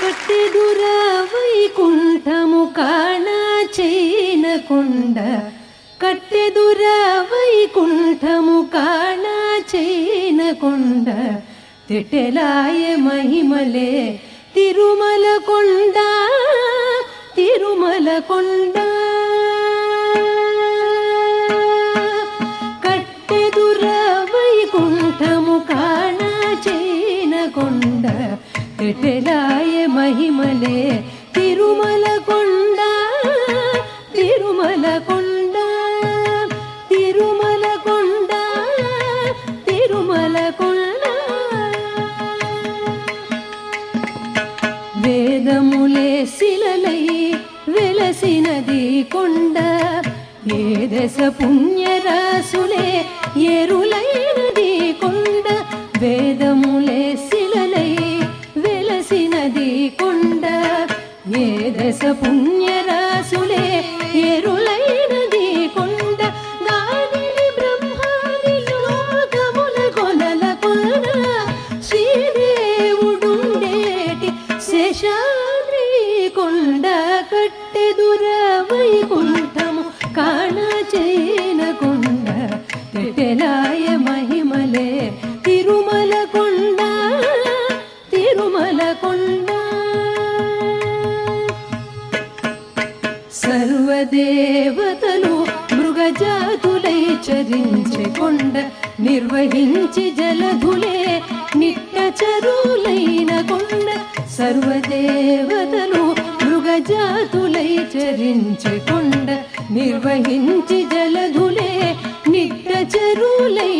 కట్టెదురా వైకుంఠము కాణా చేయనకుండ కట్టెదురా వైకుంఠము కాణా చేయనకుండ కొండ. తిట్టెలాయ మహిమలే తిరుమల కొండ తిరుమల కొండ. కట్టెదురా వైకుంఠము కాణా తిట్టెలాయ మహిమలే తిరుమల కొండ తిరుమల కొండ తిరుమల కొండ తిరుమల కొండ వేదములే శిలలై వెలసినది కొండ ఏ దశ పుణ్యరాసులే ఎరులైనది కొండ. వేద వెలసినది కొండ ఏ దశ పుణ్యరాసులే ఎరులైనది కొండ దానిని బ్రహ్మాది లోకముల కొలల కొండ శ్రీదేవుడుండేటి శేషాద్రి కొండ కట్టెదుర వైకుంఠము కాణ చేన కొండ తెట్టెలాయ దేవతలు మృగజాతులై చరించే కొండ నిర్వహించి జలధులే నిట్ట చరులైన కొండ. సర్వదేవతలు మృగజాతులై చరించే కొండ నిర్వహించి జలధులే నిట్ట చరులై